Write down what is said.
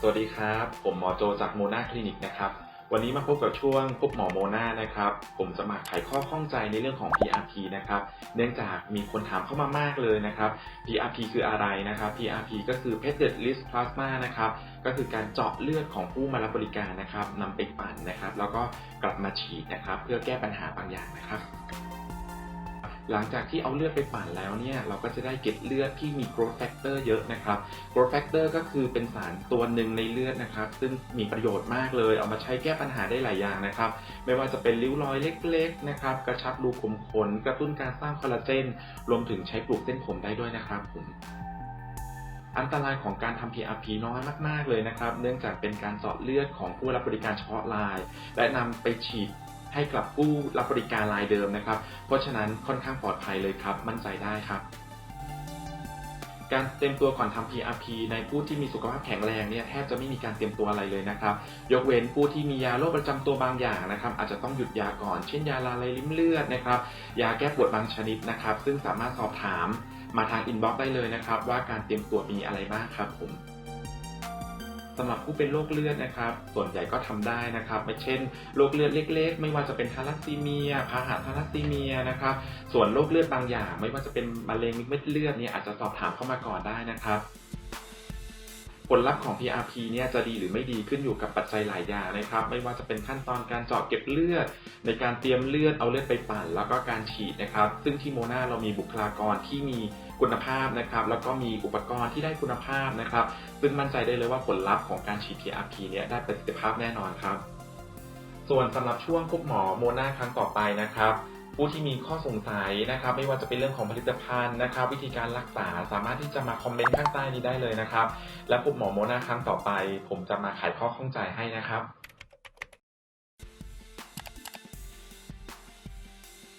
สวัสดีครับ ผมหมอโจจากโมนาคลินิกนะครับ วันนี้มาพบกับช่วงพบหมอโมนานะครับ ผมจะมาไขข้อข้องใจในเรื่องของ PRP นะครับ เนื่องจากมีคนถามเข้ามามากเลยนะครับ PRP คืออะไรนะครับ PRP ก็คือ Platelet Rich Plasma นะครับ ก็คือการเจาะเลือดของผู้มารับบริการนะครับนำไปปั่นนะครับ แล้วก็กลับมาฉีดนะครับ เพื่อแก้ปัญหาบางอย่างนะครับ หลังจากที่เอาเลือดไปปั่นแล้วเนี่ยเราก็จะได้เกล็ดเลือดที่มี growth factor เยอะนะครับ growth factor ก็คือเป็นสารตัวหนึ่งในเลือดนะครับ ซึ่งมีประโยชน์มากเลย เอามาใช้แก้ปัญหาได้หลายอย่างนะครับ ไม่ว่าจะเป็นริ้วรอยเล็กๆนะครับ กระชับรูขุมขน กระตุ้นการสร้างคอลลาเจน รวมถึงใช้ปลูกเส้นผมได้ด้วยนะครับผมอันตรายของการทำ PRP น้อยมาก ๆ เลยนะครับ เนื่องจากเป็นการเจาะเลือดของผู้รับบริการเฉพาะราย และนำไปฉีด ให้กับผู้รับบริการรายเดิมนะครับ เพราะฉะนั้นค่อนข้างปลอดภัยเลยครับ มั่นใจได้ครับ การเตรียมตัวก่อนทำ PRP ในผู้ที่มีสุขภาพแข็งแรงเนี่ยแทบจะไม่มีการเตรียมตัวอะไรเลยนะครับ ยกเว้นผู้ที่มียาโรคประจำตัวบางอย่างนะครับ อาจจะต้องหยุดยาก่อน เช่นยาละลายริ่มเลือดนะครับ ยาแก้ปวดบางชนิดนะครับ ซึ่งสามารถสอบถามมาทางอินบ็อกซ์ได้เลยนะครับ ว่าการเตรียมตัวมีอะไรบ้างครับผม สำหรับผู้เป็นโรคเลือดนะครับ ส่วนใหญ่ก็ทำได้นะครับไม่เช่นโรคเลือดเล็ก ๆ ไม่ว่าจะเป็นทาลัสซีเมียพาหะทาลัสซีเมียนะครับ ส่วนโรคเลือดบางอย่าง ไม่ว่าจะเป็นมะเร็งเม็ดเลือดเนี่ยอาจจะสอบถามเข้ามาก่อนได้นะครับ ผลลัพธ์ของ PRP เนี่ยจะดีหรือไม่ดีขึ้นอยู่กับปัจจัยหลายอย่างนะครับ ไม่ว่าจะเป็นขั้นตอนการเจาะเก็บเลือด ในการเตรียมเลือดเอาเลือดไปปั่น แล้วก็การฉีดนะครับ ซึ่งที่โมนาเรามีบุคลากรที่มีคุณภาพนะครับ แล้วก็มีอุปกรณ์ที่ได้คุณภาพนะครับ ซึ่งมั่นใจได้เลยว่าผลลัพธ์ของการฉีด PRP เนี่ยได้ประสิทธิภาพแน่นอนครับ ส่วนสำหรับช่วงพบหมอโมนาครั้งต่อไปนะครับ ผู้ที่มีข้อสงสัยนะครับ ไม่ว่าจะเป็นเรื่องของผลิตภัณฑ์นะครับ วิธีการรักษาสามารถที่จะมาคอมเมนต์ข้างใต้นี้ได้เลยนะครับ และพบหมอโมนาครั้งต่อไป ผมจะมาไขข้อข้องใจให้นะครับ